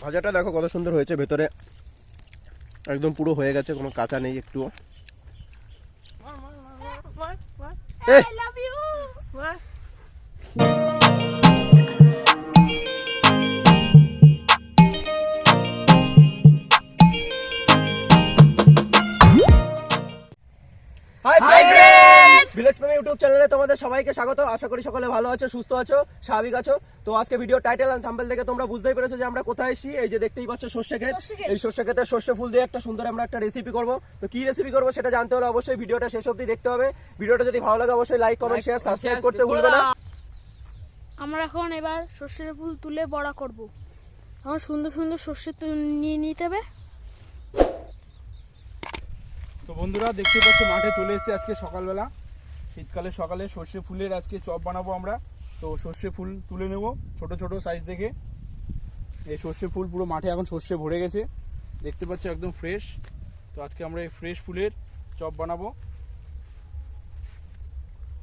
ভাজাটা দেখো কত সুন্দর হয়েছে ভেতরে একদম পুরো হয়ে গেছে কোনো কাঁচা নেই একটুও! I love you. Hi YouTube চ্যানেলে তোমাদের সবাইকে স্বাগত। আশা করি সকলে ভালো আছো সুস্থ আছো স্বাভাবিক আছো। তো আজকে ভিডিও টাইটেল এন্ড থাম্বনেল দেখে তোমরা বুঝতেই পেরেছ যে আমরা কোথায় এসেছি। এই যে দেখতেই পাচ্ছ সর্ষে ক্ষেত। এই সর্ষে ক্ষেতের সর্ষে ফুল দিয়ে একটা সুন্দর আমরা একটা রেসিপি করব। তো কি রেসিপি করব সেটা জানতে হলে অবশ্যই ভিডিওটা শেষ অবধি দেখতে হবে। ভিডিওটা যদি ভালো লাগে অবশ্যই লাইক কমেন্ট শেয়ার সাবস্ক্রাইব করতে ভুলবে না। আমরা এখন এবার সর্ষের ফুল তুলে বড়া করব। এখন সুন্দর সুন্দর সর্ষে নিয়ে নিতে হবে। তো বন্ধুরা দেখতে পাচ্ছ মাঠে চলে এসেছি আজকে সকালবেলা। শীতকালে সকালে সর্ষে ফুলের আজকে চপ বানাবো আমরা। তো সর্ষে ফুল তুলে নেব ছোট ছোট সাইজ দেখে। এই সর্ষে ফুল পুরো মাঠে এখন সর্ষে ভরে গেছে। দেখতে পাচ্ছ একদম ফ্রেশ তো আজকে আমরা এই ফ্রেশ ফুলের চপ বানাবো।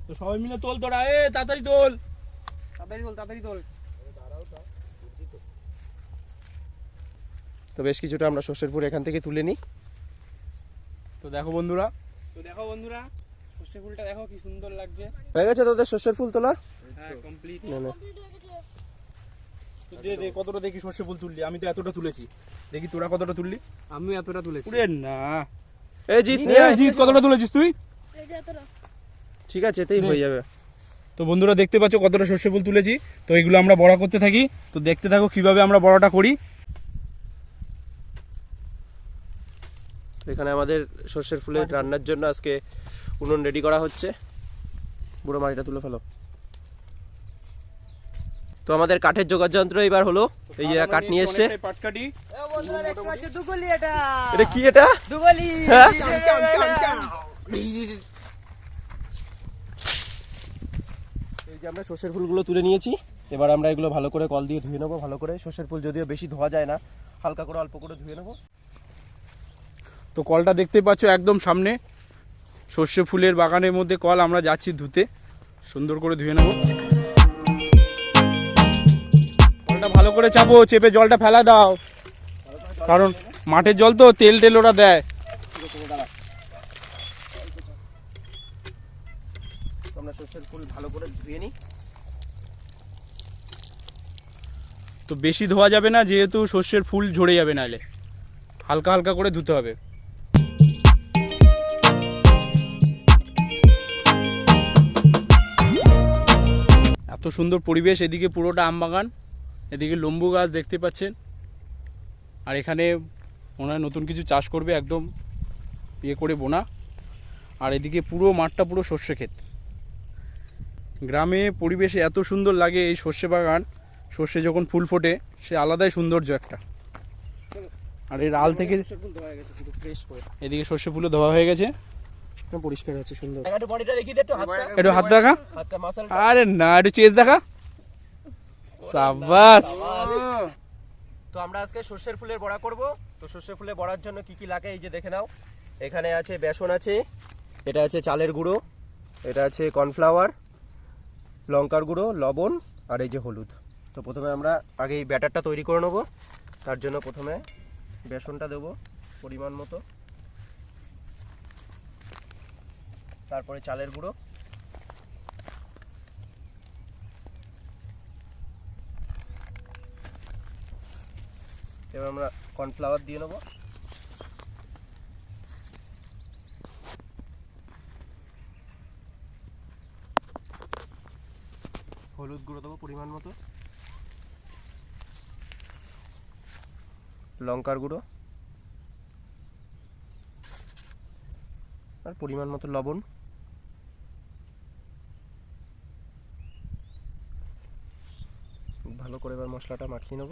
তো সবাই মিলে তোল তোরা এ তাড়াতাড়ি তোল। তাড়াতাড়ি তোল তাড়াতাড়ি তোল। তো বেশ কিছুটা আমরা সর্ষের ফুল এখান থেকে তুলে নিই। তো দেখো বন্ধুরা। তো দেখো বন্ধুরা সর্ষে ফুলটা দেখো কি সুন্দর লাগছে। হয়ে গেছে তোদের সর্ষের ফুল তোলা হ্যাঁ কমপ্লিট না না। তো দে দে কতটা দেখি সর্ষে ফুল তুললি? আমি তো এতটা তুলেছি। দেখি তোরা কতটা তুললি? আমি এতটা তুলেছি। উড়ে না। এই জিত নিয়ে কতটা তুলেছিস তুই? এই যে এতটা। ঠিক আছে এতেই হয়ে যাবে। তো বন্ধুরা দেখতে পাচ্ছ কতটা সর্ষে ফুল তুলেছি? তো এগুলো আমরা বড়া করতে থাকি। তো দেখতে থাকো কীভাবে আমরা বড়াটা করি। এখানে আমাদের সর্ষের ফুলের রান্নার জন্য আজকে উনুন রেডি করা হচ্ছে। বুড়ো মাটিটা তুলে ফেলো। তো আমাদের কাঠের যোগার যন্ত্র এবার হলো এই যে কাঠ নিয়ে এসছে। এটা। কি এটা? হ্যাঁ? এই যে আমরা সর্ষের ফুলগুলো তুলে নিয়েছি। এবার আমরা এগুলো ভালো করে কল দিয়ে ধুয়ে নেব ভালো করে। সর্ষের ফুল যদিও বেশি ধোয়া যায় না হালকা করে অল্প করে ধুয়ে নেব। তো কলটা দেখতে পাচ্ছ একদম সামনে। সর্ষে ফুলের বাগানের মধ্যে কল আমরা যাচ্ছি ধুতে। সুন্দর করে ধুয়ে নেব। কলটা ভালো করে চাপো চেপে জলটা ফেলা দাও। কারণ মাঠের জল তো তেল টেল ওরা দেয়। তো আমরা সর্ষের ফুল ভালো করে ধুয়ে নিই। তো বেশি ধোয়া যাবে না যেহেতু সর্ষের ফুল ঝরে যাবে নাহলে। হালকা হালকা করে ধুতে হবে। এত সুন্দর পরিবেশ এদিকে পুরোটা আম বাগান এদিকে লম্বু গাছ দেখতে পাচ্ছেন। আর এখানে ওনারা নতুন কিছু চাষ করবে একদম ইয়ে করে বোনা। আর এদিকে পুরো মাঠটা পুরো সর্ষে ক্ষেত। গ্রামে পরিবেশে এত সুন্দর লাগে এই সর্ষে বাগান। সর্ষে যখন ফুল ফোটে সে আলাদাই সৌন্দর্য একটা। আর এর আল থেকে এদিকে সর্ষে ফুলও ধোয়া হয়ে গেছে। পরিষ্কার আছে সুন্দর। একটু বডিটা দেখিয়ে দে একটু হাতটা। একটু হাত দেখা। হাতটা মাসাল আরে না একটু চেজ দেখা। সাবাস। তো আমরা আজকে সর্ষের ফুলের বড়া করব। তো সর্ষের ফুলের বড়ার জন্য কি কি লাগে এই যে দেখে নাও। এখানে আছে বেসন আছে এটা আছে চালের গুঁড়ো এটা আছে কর্নফ্লাওয়ার লঙ্কার গুঁড়ো লবণ আর এই যে হলুদ। তো প্রথমে আমরা আগে এই ব্যাটারটা তৈরি করে নেব। তার জন্য প্রথমে বেসনটা দেবো পরিমাণ মতো। তারপরে চালের গুঁড়ো। এবার আমরা কর্নফ্লাওয়ার দিয়ে নেব। হলুদ গুঁড়ো দেবো পরিমাণ মতো। লঙ্কার গুঁড়ো। আর পরিমাণ মতো লবণ। ভালো করে এবার মশলাটা মাখিয়ে নেব।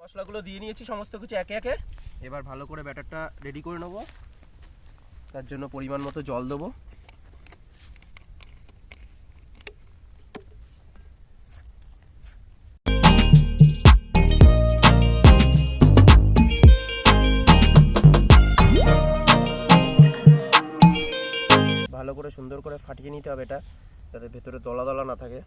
মশলাগুলো দিয়ে নিয়েছি সমস্ত কিছু একে একে। এবার ভালো করে ব্যাটারটা রেডি করে নেব। তার জন্য পরিমাণ মতো জল দেবো। সুন্দর করে ফাটিয়ে নিতে হবে এটা, যাতে ভেতরে দলা দলা না থাকে।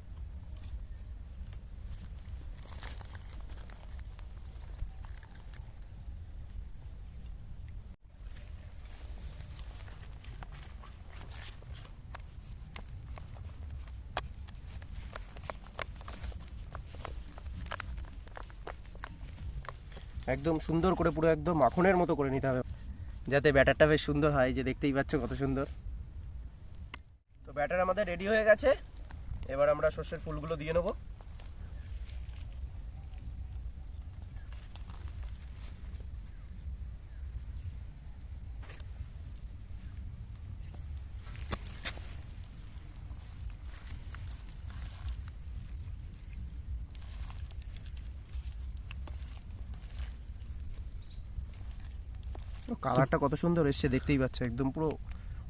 একদম সুন্দর করে পুরো একদম মাখনের মতো করে নিতে হবে, যাতে ব্যাটারটা বেশ সুন্দর হয়, যে দেখতেই পাচ্ছ কত সুন্দর। ব্যাটার আমাদের রেডি হয়ে গেছে। এবার আমরা সর্ষের ফুলগুলো দিয়ে নেব। কালারটা কত সুন্দর এসছে, দেখতেই পাচ্ছ, একদম পুরো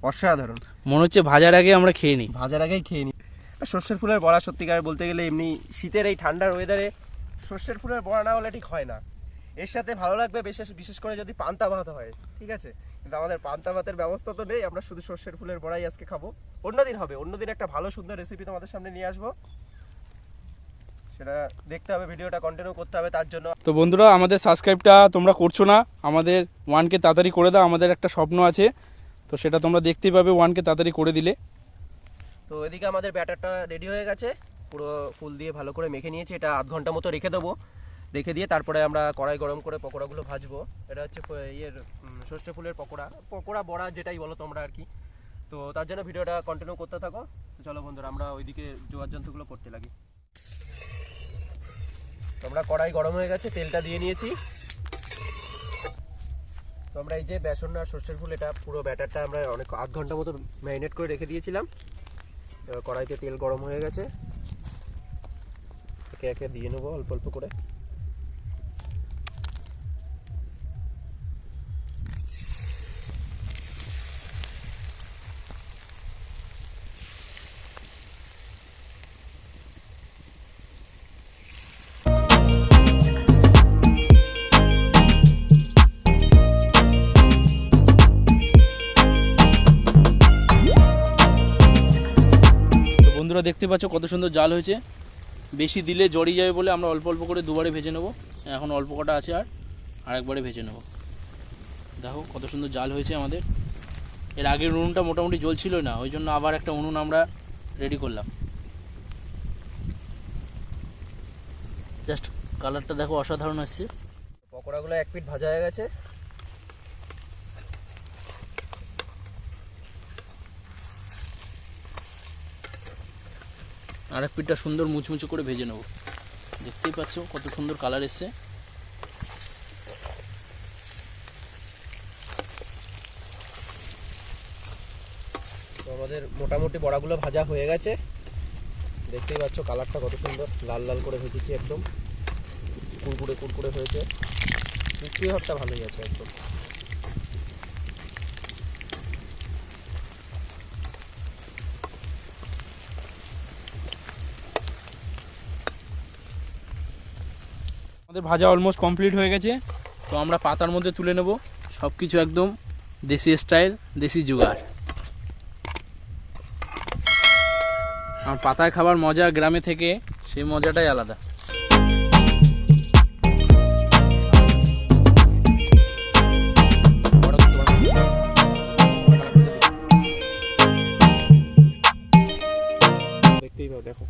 অসাধারণ। মনে হচ্ছে ভাজার আগে আমরা খেয়ে নিই। ভাজার আগেই খেয়ে নিই। আর সর্ষের ফুলের বড়া সত্যিকার বলতে গেলে এমনি শীতের এই ঠান্ডার ওয়েদারে সর্ষের ফুলের বড়া না হলে ঠিক হয় না। এর সাথে ভালো লাগবে বিশেষ বিশেষ করে যদি পান্তা ভাত হয় ঠিক আছে? কিন্তু আমাদের পান্তা ভাতের ব্যবস্থা তো নেই আমরা শুধু সর্ষের ফুলের বড়াই আজকে খাব। অন্যদিন হবে অন্যদিন একটা ভালো সুন্দর রেসিপি তোমাদের সামনে নিয়ে আসব। সেটা দেখতে হবে ভিডিওটা কন্টিনিউ করতে হবে তার জন্য। তো বন্ধুরা আমাদের সাবস্ক্রাইবটা তোমরা করছ না। আমাদের ওয়ানকে তাড়াতাড়ি করে দাও আমাদের একটা স্বপ্ন আছে। তো সেটা তোমরা দেখতেই পাবে ওয়ানকে তাড়াতাড়ি করে দিলে। তো এদিকে আমাদের ব্যাটারটা রেডি হয়ে গেছে। পুরো ফুল দিয়ে ভালো করে মেখে নিয়েছি। এটা আধ ঘণ্টা মতো রেখে দেবো। রেখে দিয়ে তারপরে আমরা কড়াই গরম করে পকোড়াগুলো ভাজবো। এটা হচ্ছে ইয়ের সর্ষে ফুলের পকোড়া। পকোড়া, বড়া, যেটাই বলো তোমরা আর কি। তো তার জন্য ভিডিওটা কন্টিনিউ করতে থাকো। চলো বন্ধুরা, আমরা ওইদিকে জোয়ার যন্ত্রগুলো করতে লাগি। তো আমরা কড়াই গরম হয়ে গেছে, তেলটা দিয়ে নিয়েছি। তো আমরা এই যে বেসন আর সর্ষের ফুল এটা পুরো ব্যাটারটা আমরা অনেক আধ ঘণ্টা মতো ম্যারিনেট করে রেখে দিয়েছিলাম। কড়াইতে তেল গরম হয়ে গেছে। একে একে দিয়ে নেব অল্প অল্প করে। বন্ধুরা দেখতে পাচ্ছ কত সুন্দর জাল হয়েছে। বেশি দিলে জড়িয়ে যাবে বলে আমরা অল্প অল্প করে দুবারে ভেজে নেব। এখন অল্প কটা আছে আর আরেকবারে ভেজে নেব। দেখো কত সুন্দর জাল হয়েছে আমাদের। এর আগের উনুনটা মোটামুটি জ্বলছিল না, ওই জন্য আবার একটা উনুন আমরা রেডি করলাম। জাস্ট কালারটা দেখো অসাধারণ আসছে। পকোড়াগুলো এক পিঠ ভাজা হয়ে গেছে। আর এক পিঠটা সুন্দর মুচমুচে করে ভেজে নেব। দেখতেই পাচ্ছ কত সুন্দর কালার এসছে। তো আমাদের মোটামুটি বড়াগুলো ভাজা হয়ে গেছে। দেখতেই পাচ্ছ কালারটা কত সুন্দর, লাল লাল করে ভেজেছি একদম। কুরকুরে কুরকুরে হয়েছে। মিষ্টি ভাবটা ভালোই আছে একদম। আমাদের ভাজা অলমোস্ট কমপ্লিট হয়ে গেছে। তো আমরা পাতার মধ্যে তুলে নেব। সব কিছু একদম দেশি স্টাইল দেশি জুগার আর পাতায় খাবার মজা গ্রামে থেকে, সেই মজাটাই আলাদা। দেখতেই পাও, দেখো।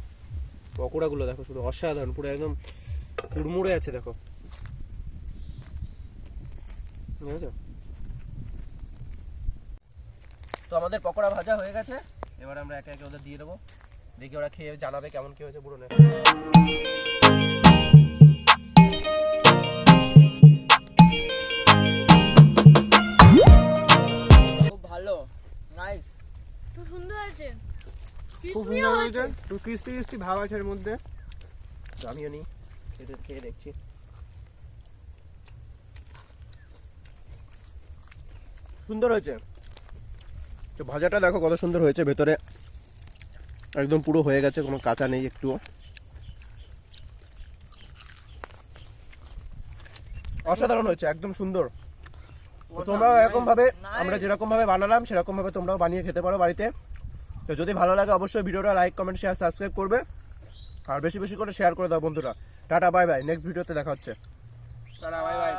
পকোড়াগুলো দেখো, শুধু অসাধারণ, পুরো একদম কুড়মুড়ে আছে দেখো। তো আমাদের পকোড়া ভাজা হয়ে গেছে। এবার আমরা একে একে ওদের দিয়ে দেবো। দেখি ওরা খেয়ে জানাবে কেমন কি হয়েছে খুব ভালো। নাইস খুব সুন্দর হয়েছে। খুব সুন্দর হয়েছে। একটু ক্রিস্পি ক্রিস্পি ভাব আছে এর মধ্যে। আমিও নিই। খেতে খেয়ে দেখছি। সুন্দর হয়েছে। তো ভাজাটা দেখো কত সুন্দর হয়েছে ভেতরে একদম পুরো হয়ে গেছে কোনো কাঁচা নেই একটুও। অসাধারণ হয়েছে একদম সুন্দর। তোমরাও এরকম ভাবে আমরা যেরকম ভাবে বানালাম সেরকম ভাবে তোমরাও বানিয়ে খেতে পারো বাড়িতে। তো যদি ভালো লাগে অবশ্যই ভিডিওটা লাইক কমেন্ট শেয়ার সাবস্ক্রাইব করবে। আর বেশি বেশি করে শেয়ার করে দাও বন্ধুরা। টাটা বাই বাই নেক্সট ভিডিওতে দেখা হচ্ছে। Tata bye bye.